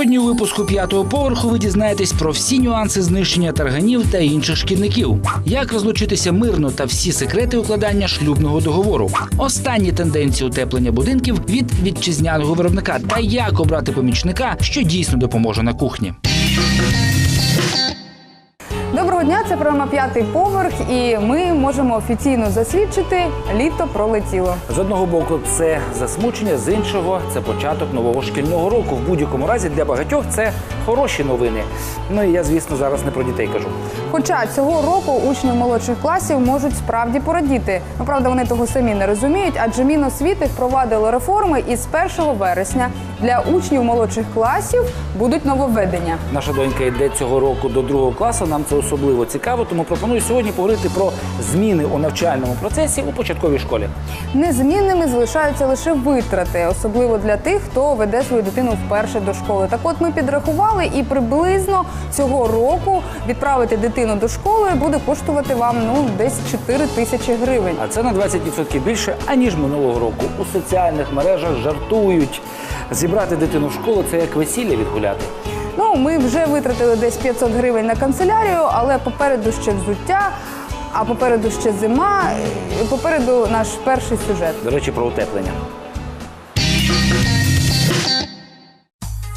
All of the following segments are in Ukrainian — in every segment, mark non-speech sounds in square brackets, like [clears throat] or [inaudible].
Сьогодні у випуску п'ятого поверху ви дізнаєтесь про всі нюанси знищення тарганів та інших шкідників, як розлучитися мирно та всі секрети укладання шлюбного договору, останні тенденції утеплення будинків від вітчизняного виробника. Та як обрати помічника, що дійсно допоможе на кухні. Доброго дня, це програма п'ятий поверх, і ми можемо офіційно засвідчити, літо пролетіло. З одного боку, це засмучення, з іншого це початок нового шкільного року. В будь-якому разі для багатьох це хороші новини. Ну і я, звісно, зараз не про дітей кажу. Хоча цього року учні молодших класів можуть справді порадіти. Ну, правда, вони того самі не розуміють, адже Міносвіти впровадило реформи і з 1 вересня для учнів молодших класів будуть нововведення. Наша донька йде цього року до другого класу. Нам це особливо цікаво, тому пропоную сьогодні поговорити про зміни у навчальному процесі у початковій школі. Незмінними залишаються лише витрати, особливо для тих, хто веде свою дитину вперше до школи. Так от ми підрахували, і приблизно цього року відправити дитину до школи буде коштувати вам ну десь 4 тисячі гривень. А це на 20% більше аніж минулого року. У соціальних мережах жартують. Зібрати дитину в школу це як весілля відгуляти. Ну ми вже витратили десь 500 гривень на канцелярію, але попереду ще взуття. А попереду ще зима, попереду наш перший сюжет. До речі, про утеплення.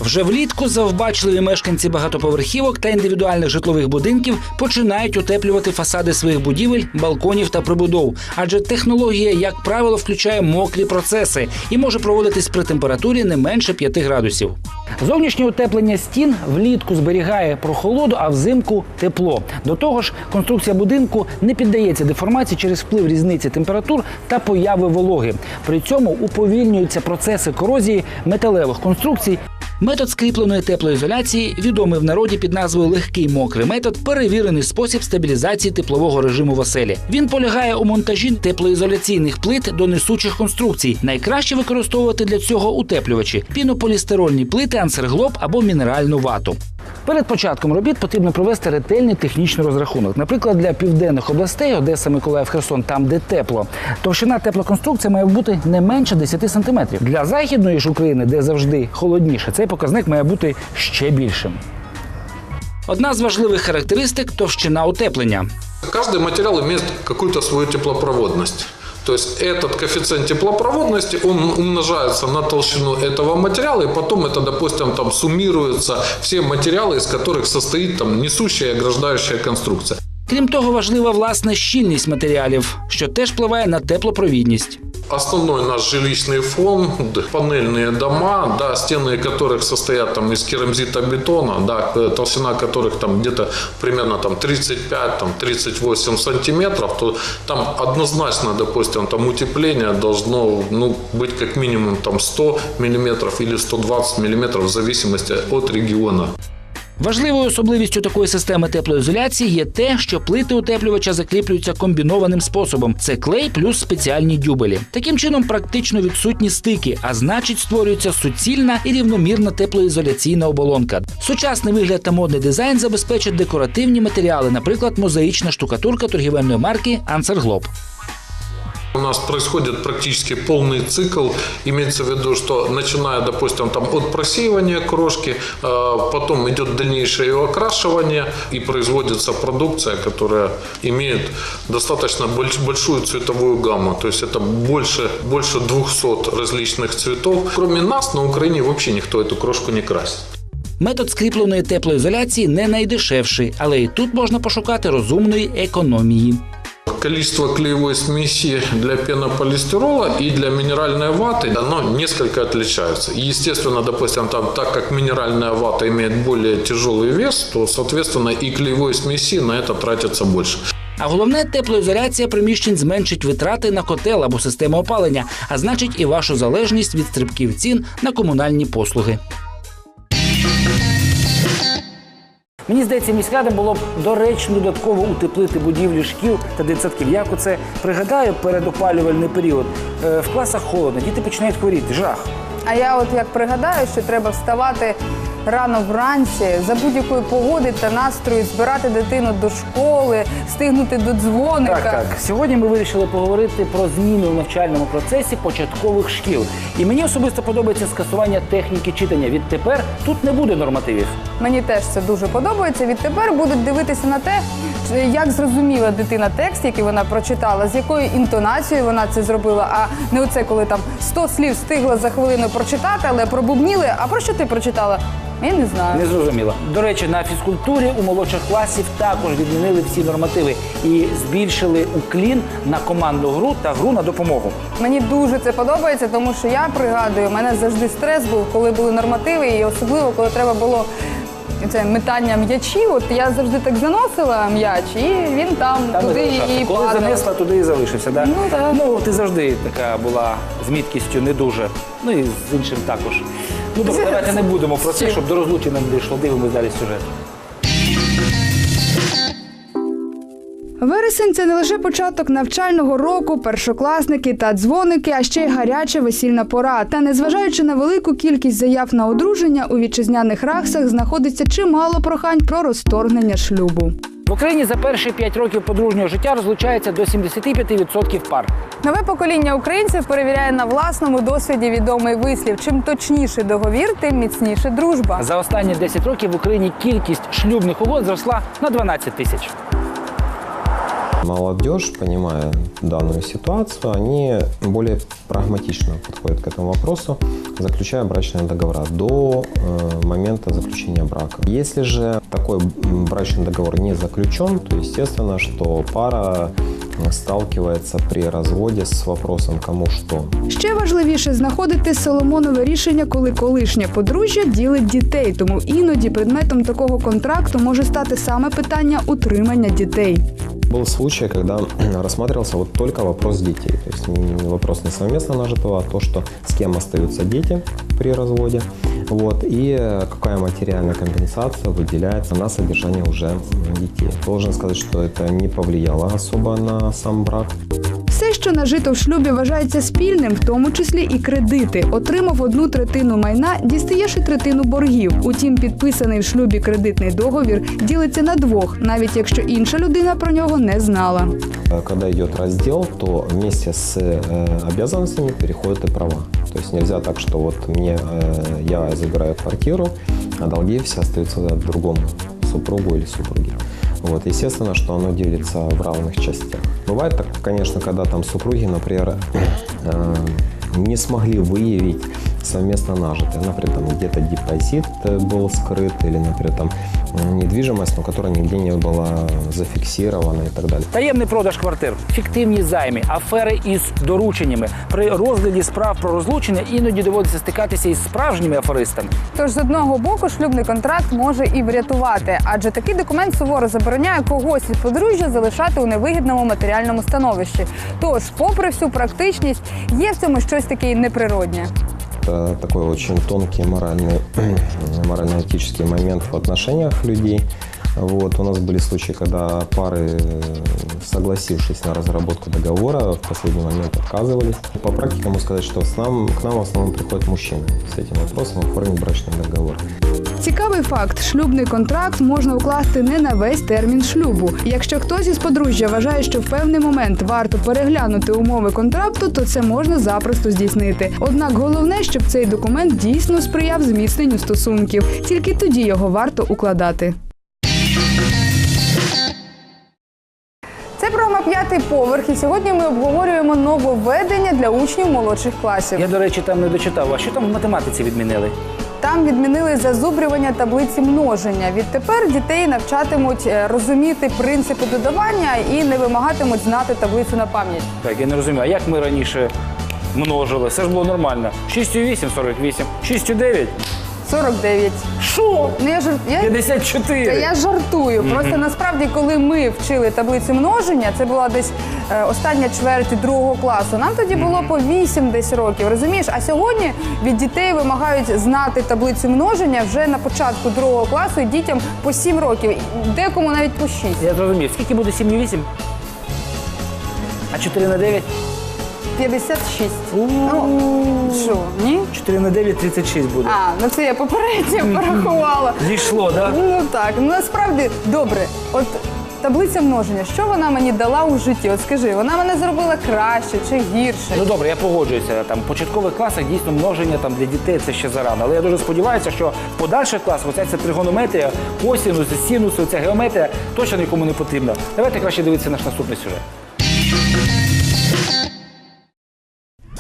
Вже влітку завбачливі мешканці багатоповерхівок та індивідуальних житлових будинків починають утеплювати фасади своїх будівель, балконів та прибудов. Адже технологія, як правило, включає мокрі процеси і може проводитись при температурі не менше 5 градусів. Зовнішнє утеплення стін влітку зберігає прохолоду, а взимку тепло. До того ж, конструкція будинку не піддається деформації через вплив різниці температур та появи вологи. При цьому уповільнюються процеси корозії металевих конструкцій. Метод скріпленої теплоізоляції, відомий в народі під назвою легкий мокрий метод, перевірений спосіб стабілізації теплового режиму в оселі. Він полягає у монтажі теплоізоляційних плит до несучих конструкцій. Найкраще використовувати для цього утеплювачі пінополістирольні плити, ансерглоб або мінеральну вату. Перед початком робіт потрібно провести ретельний технічний розрахунок. Наприклад, для південних областей Одеса, Миколаїв, Херсон, там де тепло, товщина теплоконструкції має бути не менше 10 см. Для західної ж України, де завжди холодніше, цей показник має бути ще більшим. Одна з важливих характеристик товщина утеплення. Каждый материал имеет какую-то свою теплопроводность. То есть этот коэффициент теплопроводности, он умножается на толщину этого материала, и потом это, допустим, там суммируются все материалы, из которых состоит там несущая и ограждающая конструкция. Крім того, важлива власне щільність матеріалів, що теж впливає на теплопровідність. Основной наш жилищный фонд, панельные дома, да, стены которых состоят там из керамзита-бетона, да, э, толщина которых там где-то примерно там 35-38 сантиметров, то там однозначно, допустим, там утепление должно ну, быть как минимум там 100 миллиметров или 120 миллиметров в зависимости от региона. Важливою особливістю такої системи теплоізоляції є те, що плити утеплювача закріплюються комбінованим способом: це клей плюс спеціальні дюбелі. Таким чином практично відсутні стики, а значить створюється суцільна і рівномірна теплоізоляційна оболонка. Сучасний вигляд та модний дизайн забезпечать декоративні матеріали, наприклад, мозаїчна штукатурка торгівельної марки Ансергlob У нас происходит практически полный цикл. Имеется в виду, что начиная, допустим, там от просеивания крошки, э, потом идет дальнейшее ее окрашивание и производится продукция, которая имеет достаточно больш- большую цветовую гамму. То есть это больше, больше 200 различных цветов. Кроме нас на Украине вообще никто эту крошку не красит. Метод скріпленої теплоізоляції не найдешевший, але і тут можна пошукати розумної економії. Количество клеевой смеси для пенополистирола и для минеральной ваты, оно несколько отличается. И, естественно, допустим, там, так как минеральная вата имеет более тяжелый вес, то, соответственно, и клеевой смеси на это тратится больше. А головне, теплоізоляція приміщень зменшить витрати на котел або систему опалення, а значить і вашу залежність від стрибків цін на комунальні послуги. Мені здається, міськрадам було б доречно додатково утеплити будівлі шкіл та дитсадків. Як оце пригадаю перед опалювальний період. Е, В класах холодно, діти починають хворіти. Жах. А я от як пригадаю, що треба вставати рано вранці за будь-якої погоди та настрою збирати дитину до школи, стигнути до дзвоника. Так, так. Сьогодні ми вирішили поговорити про зміни у навчальному процесі початкових шкіл. І мені особисто подобається скасування техніки читання. Відтепер тут не буде нормативів. Мені теж це дуже подобається. Відтепер будуть дивитися на те, як зрозуміла дитина текст, який вона прочитала, з якою інтонацією вона це зробила. А не оце, коли там 100 слів встигла за хвилину прочитати, але пробубніли. А про що ти прочитала? Я не знаю. Не зрозуміло. До речі, на фізкультурі у молодших класів також відмінили всі нормативи і збільшили уклін на командну гру та гру на допомогу. Мені дуже це подобається, тому що я пригадую, у мене завжди стрес був, коли були нормативи, і особливо коли треба було. Це метання м'ячів. От я завжди так заносила м'яч, і він там, Та туди і Коли падав. занесла, туди і залишився. Да? Ну, так. ну ти завжди така була з міткістю не дуже. Ну і з іншим також. Ну добре, давайте не будемо про це, щоб до розлучення не дійшло. Дивимось далі сюжет. Вересень це не лише початок навчального року, першокласники та дзвоники, а ще й гаряча весільна пора. Та незважаючи на велику кількість заяв на одруження, у вітчизняних раксах знаходиться чимало прохань про розторгнення шлюбу. В Україні за перші 5 років подружнього життя розлучається до 75% пар. Нове покоління українців перевіряє на власному досвіді відомий вислів: чим точніший договір, тим міцніше дружба. За останні 10 років в Україні кількість шлюбних угод зросла на 12 тисяч. Молодежь, понимая данную ситуацию, они более прагматично подходят к этому вопросу, заключая брачные договора до э, момента заключения брака. Если же такой м, брачный договор не заключен, то естественно, что пара э, сталкивается при разводе с вопросом кому что. Ще важливіше знаходити соломонове рішення, коли колишнє подружжя ділить дітей. Тому іноді предметом такого контракту може стати саме питання утримання дітей. Был случай, когда [clears throat] рассматривался вот только вопрос детей. То есть не вопрос не совместно нажитого, а то, что с кем остаются дети при разводе. Вот, и какая материальная компенсация выделяется на содержание уже детей. Должен сказать, что это не повлияло особо на сам брак. Все, що нажито в шлюбі, вважається спільним, в тому числі і кредити. Отримав одну третину майна, дістаєш і третину боргів. Утім, підписаний в шлюбі кредитний договір ділиться на двох, навіть якщо інша людина про нього не знала. Э, Когда идет раздел, то вместе с э, обязанностями переходят и права. То есть нельзя так, что вот мне э, я забираю квартиру, а долги все остаются другому супругу или супруге. Вот, естественно, что оно делится в равных частях. Бывает так, конечно, когда там супруги, например, э, не смогли выявить совместно нажитое. Например, там где-то депозит э, был скрыт или, например, там м, недвижимость, но которая нигде не была зафиксирована и так далее. Таємний продаж квартир, фіктивні займи, афери із дорученнями. При розгляді справ про розлучення іноді доводиться стикатися із справжніми аферистами. Тож з одного боку шлюбний контракт може і врятувати, адже такий документ суворо забороняє когось із подружжя залишати у невигідному матеріальному становищі. Тож, попри всю практичність, є в цьому щось таке неприроднє. Это такой очень тонкий моральный, [clears throat] морально-этический момент в отношениях людей. Вот, у нас были случаи, когда пары, э, согласившись на разработку договора, в последний момент отказывались. По практике могу сказать, что с нам, к нам в основном приходят мужчины с этим вопросом оформить брачный договор. Цікавий факт: шлюбний контракт можна укласти не на весь термін шлюбу. Якщо хтось із подружжя вважає, що в певний момент варто переглянути умови контракту, то це можна запросто здійснити. Однак головне, щоб цей документ дійсно сприяв зміцненню стосунків. Тільки тоді його варто укладати. П'ятий поверх. І сьогодні ми обговорюємо нововведення для учнів молодших класів. Я, до речі, там не дочитав. А що там в математиці відмінили? Там відмінили зазубрювання таблиці множення. Відтепер дітей навчатимуть е, розуміти принципи додавання і не вимагатимуть знати таблицю на пам'ять. Так, я не розумію, а як ми раніше множили? Все ж було нормально. 6 у 8 – 48, 6 у 9 49. Що? Ну я жарт... я... 54. Та я жартую. Просто насправді, коли ми вчили таблицю множення, це була десь е, остання чверть другого класу. Нам тоді було по 8 десь років. Розумієш? А сьогодні від дітей вимагають знати таблицю множення вже на початку другого класу і дітям по 7 років, декому навіть по 6. Я зрозумів. Скільки буде 7 у 8? А 4 на 9? 56. Ну, що, ні? 4 на 9 – 36 буде. А, ну це я попередньо порахувала. Зійшло, так? Ну так, ну насправді добре. От таблиця множення, що вона мені дала у житті? От скажи, вона мене зробила краще чи гірше? Ну добре, я погоджуюся. Там в початкових класах дійсно множення там для дітей це ще зарано. Але я дуже сподіваюся, що в подальших класах оця ця тригонометрія, косінуси, синуси, ця геометрія точно нікому не потрібна. Давайте краще дивитися наш наступний сюжет.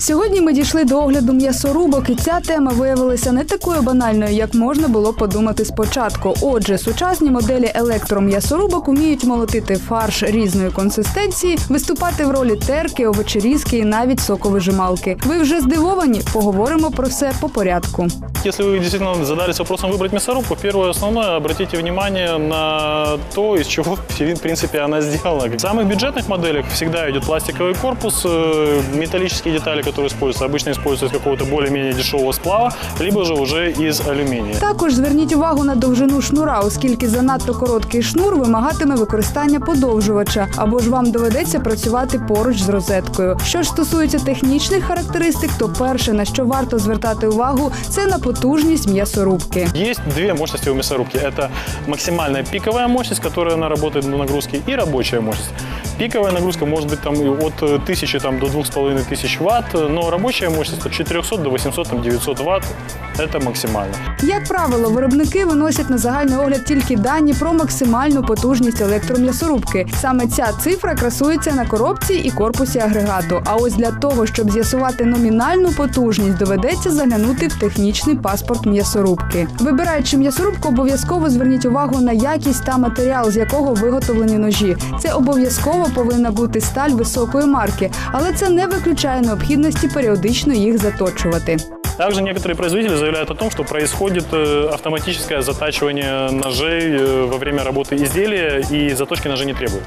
Сьогодні ми дійшли до огляду м'ясорубок, і ця тема виявилася не такою банальною, як можна було подумати спочатку. Отже, сучасні моделі електром'ясорубок вміють молотити фарш різної консистенції, виступати в ролі терки, овочерізки і навіть соковижималки. Ви вже здивовані? Поговоримо про все по порядку. Если вы действительно задались вопросом выбрать мясорубку, первое основное, обратите внимание на то, из чего, в [laughs] принципе, она сделана. В самых бюджетных моделях всегда идет пластиковый корпус, э, металлические детали, которые используются, обычно используются из какого-то более-менее дешевого сплава, либо же уже из алюминия. Також зверніть увагу на довжину шнура, оскільки занадто короткий шнур вимагатиме використання подовжувача, або ж вам доведеться працювати поруч з розеткою. Що ж стосується технічних характеристик, то перше на що варто звертати увагу, це на потужність м'ясорубки. Есть две мощности у мясорубки. Это максимальная пиковая мощность, которая она работает на нагрузке, и рабочая мощность. Пиковая нагрузка может быть там и от э, 1000 там, до 2500 ватт, но рабочая мощность от 400 до 800 там, 900 ватт – это максимально. Як правило, виробники виносять на загальний огляд тільки дані про максимальну потужність електром'ясорубки. Саме ця цифра красується на коробці і корпусі агрегату. А ось для того, щоб з'ясувати номінальну потужність, доведеться заглянути в технічний паспорт м'ясорубки. Вибираючи м'ясорубку, обов'язково зверніть увагу на якість та матеріал, з якого виготовлені ножі. Це обов'язково повинна бути сталь високої марки, але це не виключає необхідності періодично їх заточувати. Также некоторые производители заявляют о том, что происходит э, автоматическое затачивание ножей э, во время работы изделия, и заточки ножей не требуют.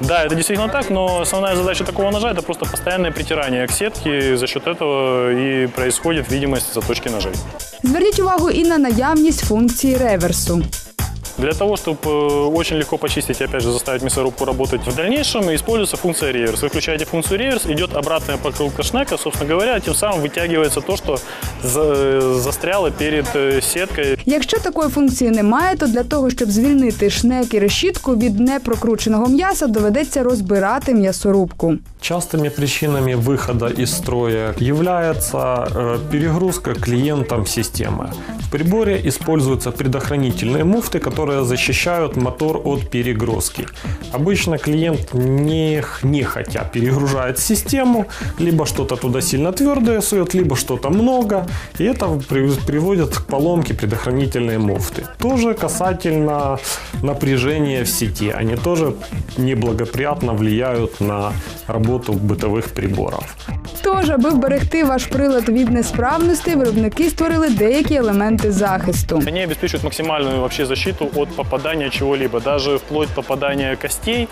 Да, это действительно так, но основная задача такого ножа – это просто постоянное притирание к сетке, и за счет этого и происходит видимость заточки ножей. Зверніть увагу і на наявність функції реверсу. Для того, чтобы э, очень легко почистить и опять же заставить мясорубку работать в дальнейшем, используется функция реверс. Вы включаете функцию реверс, идет обратная покрылка шнека, собственно говоря, тем самым вытягивается то, что за- застряло перед э, сеткой. Якщо такої функції немає, то для того, щоб звільнити шнек і решітку від непрокрученого м'яса, доведеться розбирати м'ясорубку. Частыми причинами выхода из строя является э, перегрузка клиентом системы. В приборе используются предохранительные муфты, которые защищают мотор от перегрузки. Обычно клиент не, нехотя перегружает систему, либо что-то туда сильно твердое сует, либо что-то много, и это при- приводит к поломке предохранительной муфты. Тоже касательно напряжения в сети. Они тоже неблагоприятно влияют на работу бытовых приборов. Тож, аби вберегти ваш прилад від несправності, виробники створили деякі елементи захисту. Они обеспечивают максимальную вообще защиту от попадания чего-либо, даже вплоть попадания костей,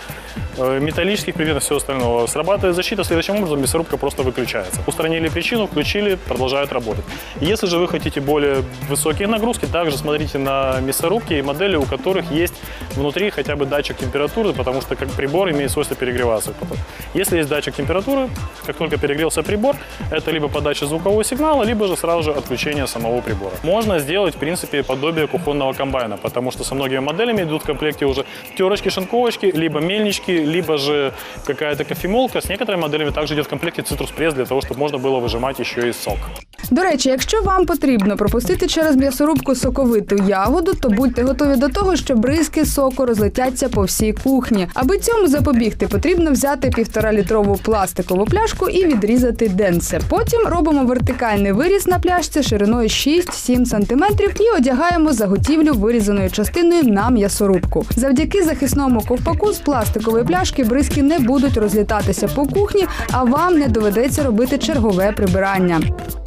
э, металлических предметов, всего остального. Срабатывает защита, следующим образом мясорубка просто выключается. Устранили причину, включили, продолжает работать. Если же вы хотите более высокие нагрузки, также смотрите на мясорубки и модели, у которых есть внутри хотя бы датчик температуры, потому что как прибор имеет свойство перегреваться. Если есть датчик температуры, как только перегрелся прибор, это либо подача звукового сигнала, либо же сразу же отключение самого прибора. Можно сделать, в принципе, подобие кухонного комбайна, потому что со многими моделями идут в комплекте уже терочки, шинковочки, либо мельнички, либо же какая-то кофемолка. С некоторыми моделями также идет в комплекте цитрус-пресс для того, чтобы можно было выжимать еще и сок. До речі, якщо вам потрібно пропустити через м'ясорубку соковиту ягоду, то будьте готові до того, що бризки соку розлетяться по всій кухні. Аби цьому запобігти, потрібно взяти півтора-літрову пластикову пляшку і відрізати денце. Потім робимо вертикальний виріз на пляшці шириною 6-7 см і одягаємо заготівлю вирізаною частиною на м'ясорубку. Завдяки захисному ковпаку з пластикової пляшки бризки не будуть розлітатися по кухні, а вам не доведеться робити чергове прибирання.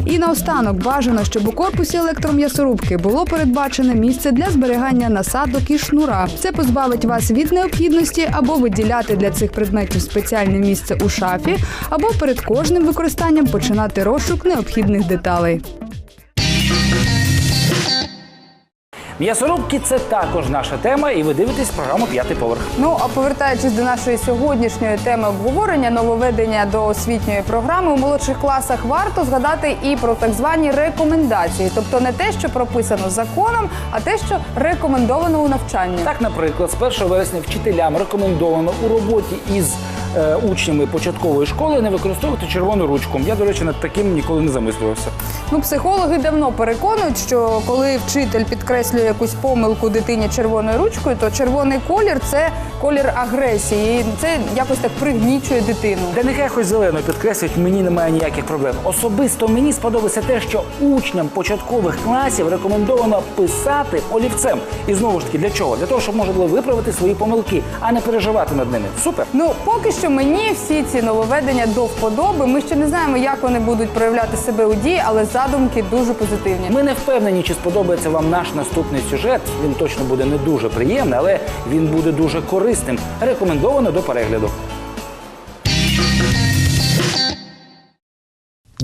І наостанок бажано, щоб у корпусі електром'ясорубки було передбачене місце для зберігання насадок і шнура. Це позбавить вас від необхідності або виділяти для цих предметів спеціальне місце у шафі, або перед кожним використанням починати розшук необхідних деталей. М'ясорубки це також наша тема, і ви дивитесь програму П'ятий поверх. Ну а повертаючись до нашої сьогоднішньої теми обговорення нововведення до освітньої програми у молодших класах, варто згадати і про так звані рекомендації, тобто не те, що прописано законом, а те, що рекомендовано у навчанні. Так, наприклад, з 1 вересня вчителям рекомендовано у роботі із учнями початкової школи не використовувати червону ручку. Я, до речі, над таким ніколи не замислювався. Ну, психологи давно переконують, що коли вчитель підкреслює якусь помилку дитині червоною ручкою, то червоний колір це колір агресії. І це якось так пригнічує дитину. Де нехай хоч зелено підкреслюють, мені немає ніяких проблем. Особисто мені сподобалося те, що учням початкових класів рекомендовано писати олівцем. І знову ж таки, для чого? Для того, щоб можна було виправити свої помилки, а не переживати над ними. Супер. Ну, поки що мені всі ці нововведення до вподоби. Ми ще не знаємо, як вони будуть проявляти себе у дії, але задумки дуже позитивні. Ми не впевнені, чи сподобається вам наш наступний сюжет. Він точно буде не дуже приємний, але він буде дуже корисним. Рекомендовано до перегляду.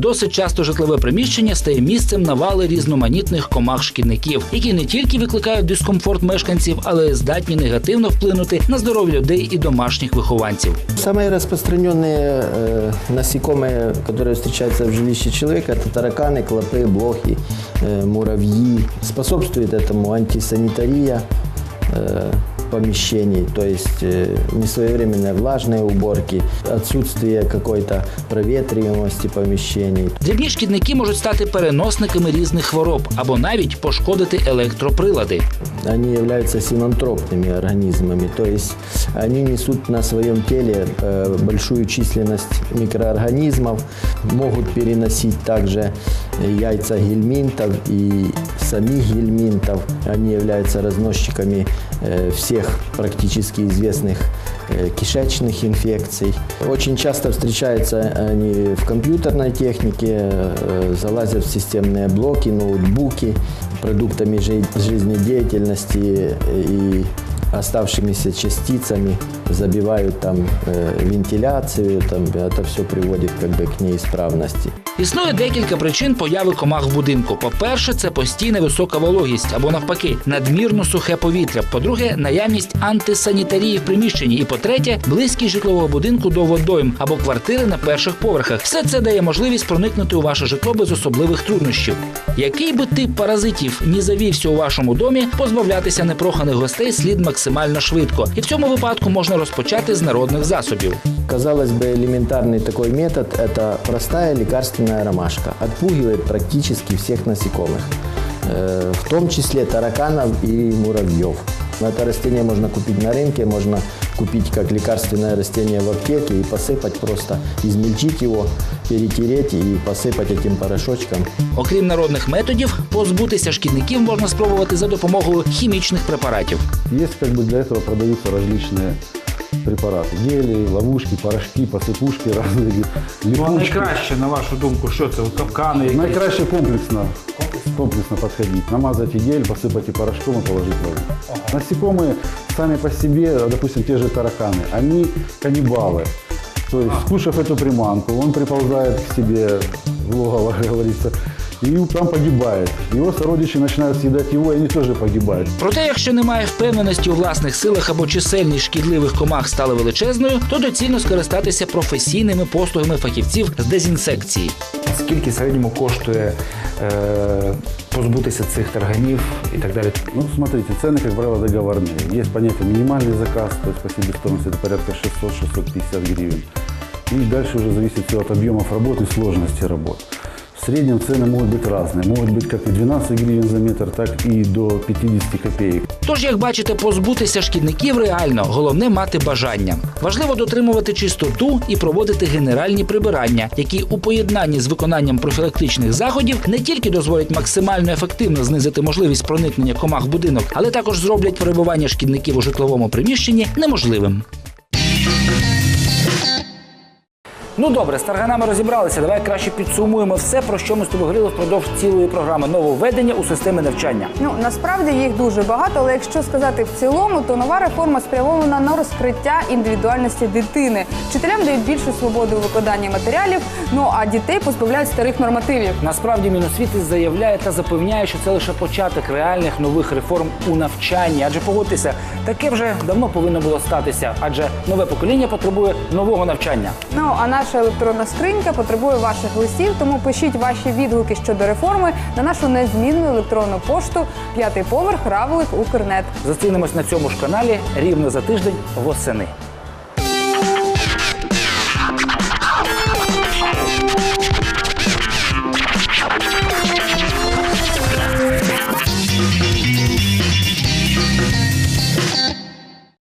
Досить часто житлове приміщення стає місцем навали різноманітних комах-шкідників, які не тільки викликають дискомфорт мешканців, але й здатні негативно вплинути на здоров'я людей і домашніх вихованців. Самые распространенные э, насекомые, которые встречаются в жилище человека, это тараканы, клопы, блохи, э, муравьи. Способствует этому антисанитария э, помещений, то есть э, несвоевременные влажные уборки, отсутствие какой-то проветриваемости помещений. Дрібні шкідники можуть стати переносниками різних хвороб або навіть пошкодити електроприлади. Они являются синантропными организмами, то есть они несут на своем теле э, большую численность микроорганизмов, могут переносить также яйца гельминтов и самих гельминтов. Они являются разносчиками э, всех практически известных э, кишечных инфекций. Очень часто встречаются они в компьютерной технике, э, залазят в системные блоки, ноутбуки, продуктами жи- жизнедеятельности и оставшимися частицами забивают там э, вентиляцию, там, это все приводит как бы к неисправности. Існує декілька причин появи комах в будинку. По-перше, це постійна висока вологість або навпаки, надмірно сухе повітря. По-друге, наявність антисанітарії в приміщенні. І по-третє, близькість житлового будинку до водойм або квартири на перших поверхах. Все це дає можливість проникнути у ваше житло без особливих труднощів. Який би тип паразитів ні завівся у вашому домі, позбавлятися непроханих гостей слід максимально швидко. І в цьому випадку можна розпочати з народних засобів. Казалось бы, элементарный такой метод – это простая лекарственная ромашка. Отпугивает практически всех насекомых, э, в том числе тараканов и муравьев. Это растение можно купить на рынке, можно купить как лекарственное растение в аптеке и посыпать просто, измельчить его, перетереть и посыпать этим порошочком. Окрім народних методів, позбутися шкідників можна спробувати за допомогою хімічних препаратів. Есть как бы для этого продаются различные препараты. Гели, ловушки, порошки, посыпушки разные, Ну, а липучки. найкраще, на вашу думку, що це? От Капкани, якісь? Наикраще комплексно, комплексно подходить. Намазать и гель, посыпать и порошком и положить в воду. Насекомые сами по себе, допустим, те же тараканы, они каннибалы. То есть, скушав эту приманку, он приползает к себе в логово, [laughs] как говорится, и там погибает. Его сородичи начинают съедать его, и они тоже погибают. Проте, якщо немає впевненості у власних силах або чисельність шкідливих комах стала величезною, то доцільно скористатися професійними послугами фахівців з дезінсекції. Скільки в середньому коштує е, позбутися цих тарганів і так далі? Ну, смотрите, цены, как правило, договорные. Есть понятие минимальный заказ, то есть по себестоимости это порядка 600-650 гривен. И дальше уже зависит все от объемов работы и сложности работ. В среднем цены могут быть разные. Могут быть как и 12 гривен за метр, так и до 50 копеек. Тож, як бачите, позбутися шкідників реально головне мати бажання. Важливо дотримувати чистоту і проводити генеральні прибирання, які у поєднанні з виконанням профілактичних заходів не тільки дозволять максимально ефективно знизити можливість проникнення комах в будинок, але також зроблять перебування шкідників у житловому приміщенні неможливим. Ну добре, з тарганами розібралися. Давай краще підсумуємо все, про що ми з тобою говорили впродовж цілої програми. Нововведення у системи навчання. Ну насправді їх дуже багато, але якщо сказати в цілому, то нова реформа спрямована на розкриття індивідуальності дитини. Вчителям дають більшу свободу у викладанні матеріалів. Ну а дітей позбавляють старих нормативів. Насправді Міносвіти заявляє та запевняє, що це лише початок реальних нових реформ у навчанні. Адже погодьтеся, таке вже давно повинно було статися, адже нове покоління потребує нового навчання. Ну а наша електронна скринька потребує ваших листів, тому пишіть ваші відгуки щодо реформи на нашу незмінну електронну пошту п'ятий поверх равлик Укрнет. Зустрінемось на цьому ж каналі рівно за тиждень восени.